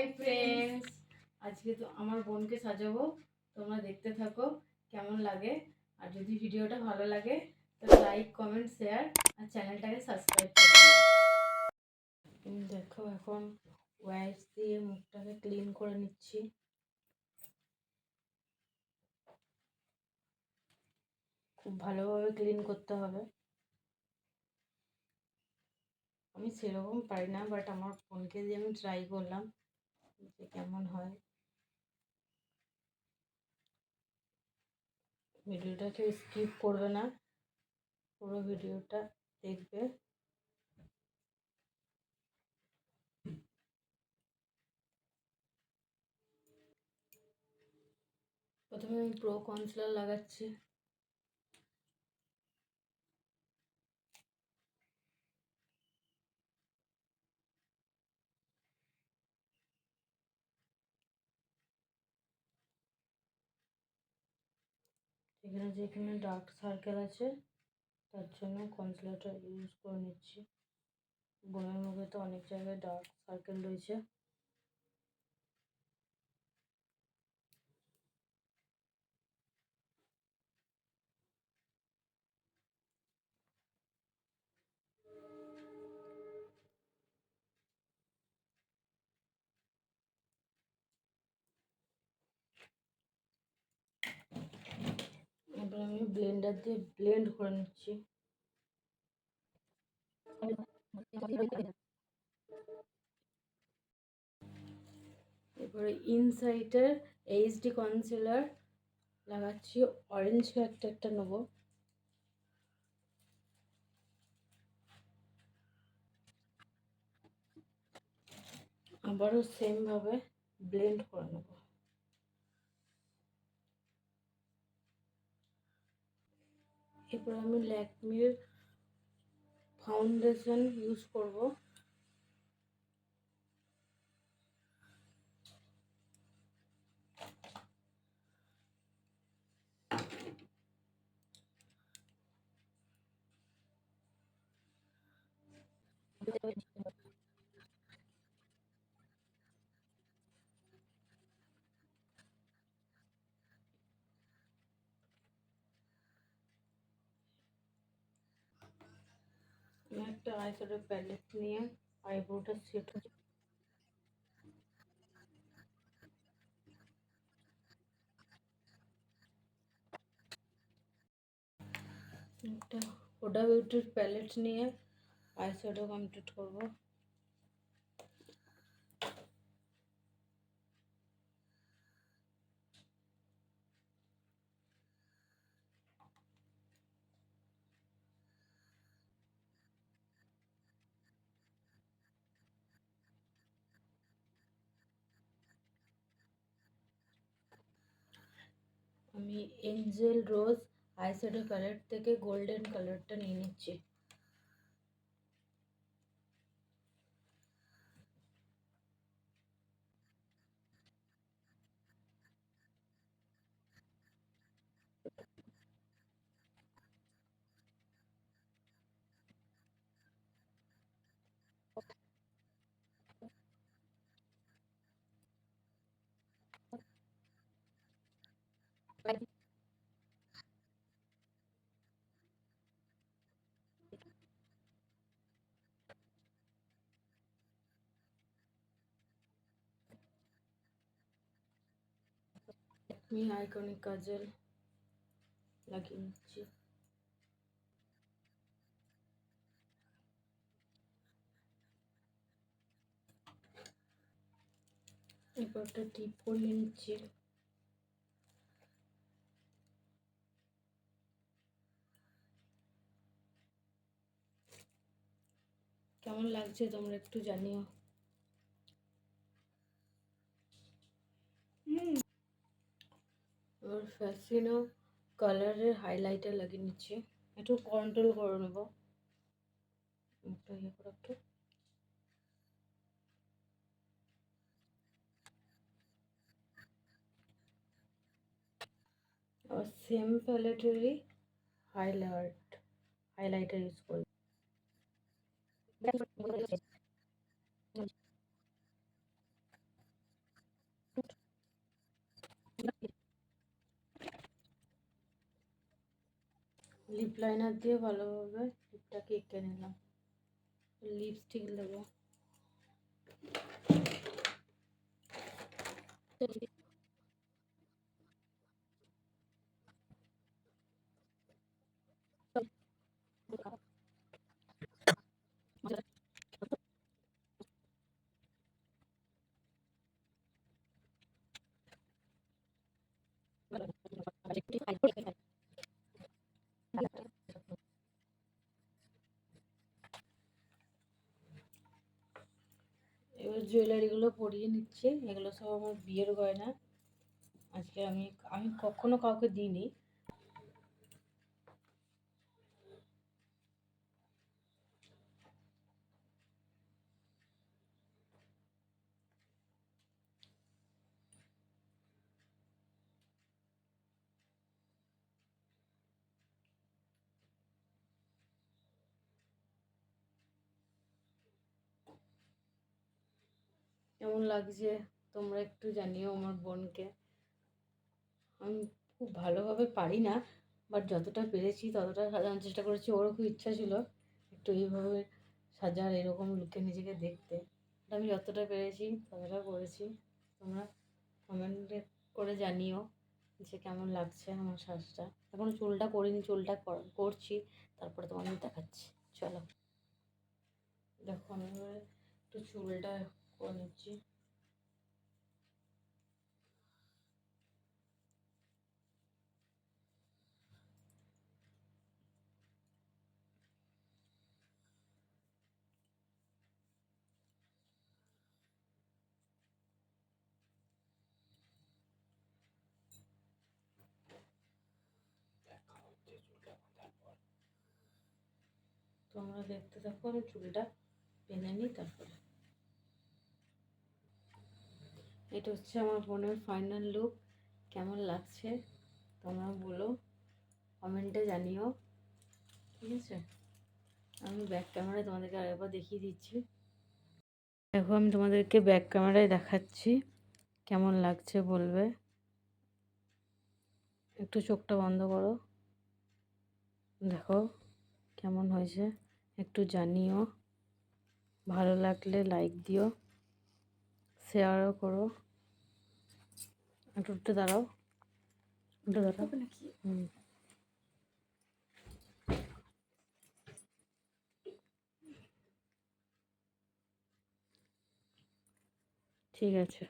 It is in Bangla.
হাই ফ্রেন্ডস আজকে তো আমার বোনকে সাজাবো। তোমরা দেখতে থাকো কেমন লাগে। আর যদি ভিডিওটা ভালো লাগে তো লাইক কমেন্ট শেয়ার আর চ্যানেলটাকে সাবস্ক্রাইব করে উম, দেখো এখন ওয়াইপস দিয়ে মুখটাকে ক্লিন করে নিচ্ছি। খুব ভালোভাবে ক্লিন করতে হবে। আমি সেরকম পারি না বাট আমার ফোনকে দিয়ে আমি ট্রাই করলাম। যে কেমন হয়। ভিডিওটাকে স্কিপ করবে না। পুরো ভিডিওটা দেখবে। প্রথমে আমি প্রো কনসিলার লাগাচ্ছি। এখানে যেখানে ডার্ক সার্কেল আছে, তার জন্য কনসিলারটা ইউজ করে নিচ্ছি। বোনের মুখে তো অনেক জায়গায় ডার্ক সার্কেল রয়েছে। এবার আমি ব্লেন্ডার দিয়ে ব্লেন্ড করে নিচ্ছি। এবারে ইনসাইটের এইচডি কনসিলার লাগাচ্ছি। অরেঞ্জ একটা একটা নেব। আবারও সেমভাবে ব্লেন্ড করে নেব। এরপর আমি ল্যাকমির ফাউন্ডেশন ইউজ করব। আমি একটা আইশ্যাডো প্যালেট নিয়ে আইব্রোটা সেট একটা ওডা বিউটির প্যালেট নিয়ে আইশ্যাডো কমপ্লিট করব। আমি এঞ্জেল রোজ আইশ্যাডো কালার থেকে গোল্ডেন কালারটা নিয়ে নিচ্ছি। আমি আইকনিক কাজল লাগিয়ে নিচ্ছি এরপর একটা টিপ পরিয়ে নিচ্ছি কেমন লাগছে তোমরা একটু জানিও এবার ফ্যাসিনো কালারের হাইলাইটার লাগিয়ে নিচ্ছি। একটু কন্ট্রোল করে নেব। মুখটা ইয়ে করে একটু। সেম প্যালেটেরই হাইলাইট হাইলাইটার ইউজ করি। লিপ লাইনার দিয়ে ভালোভাবে লিপটাকে এঁকে নিলাম লিপস্টিক দেবো এবার পরিয়ে নিচ্ছে। এগুলো সব আমার বিয়ের গয়না। আজকে আমি আমি কখনো কাউকে দিইনি। কেমন লাগছে? তোমরা একটু জানিও আমার বোনকে। আমি খুব ভালোভাবে পারি না বাট যতটা পেরেছি ততটা সাজানোর চেষ্টা করেছি। ওরও খুব ইচ্ছা ছিল একটু এইভাবে সাজার, এরকম লুকে নিজেকে দেখতে। আমি যতটা পেরেছি ততটা করেছি। তোমরা কমেন্টে করে জানিও যে কেমন লাগছে আমার সাজটা। এখনও চুলটা করিনি, চুলটা কর- করছি, তারপরে তোমাদের দেখাচ্ছি। চলো। দেখো, আমি একটু চুলটা করে তোমরা দেখতে থাকো আমি চুলটা বেঁধে নিই তারপরে এটা হচ্ছে আমার বোনের ফাইনাল লুক কেমন লাগছে? তোমরা বলো কমেন্টে জানিও, ঠিক আছে? আমি ব্যাক ক্যামেরায় তোমাদেরকে আরেকবার দেখিয়ে দিচ্ছি। দেখো, আমি তোমাদেরকে ব্যাক ক্যামেরায় দেখাচ্ছি। কেমন লাগছে বলবে? একটু চোখটা বন্ধ করো। দেখো, কেমন হয়েছে? একটু জানিও। ভালো লাগলে লাইক দিও। শেয়ারও করো। একটু উঠতে দাঁড়াও। উঠে দাঁড়াও। হুম। ঠিক আছে।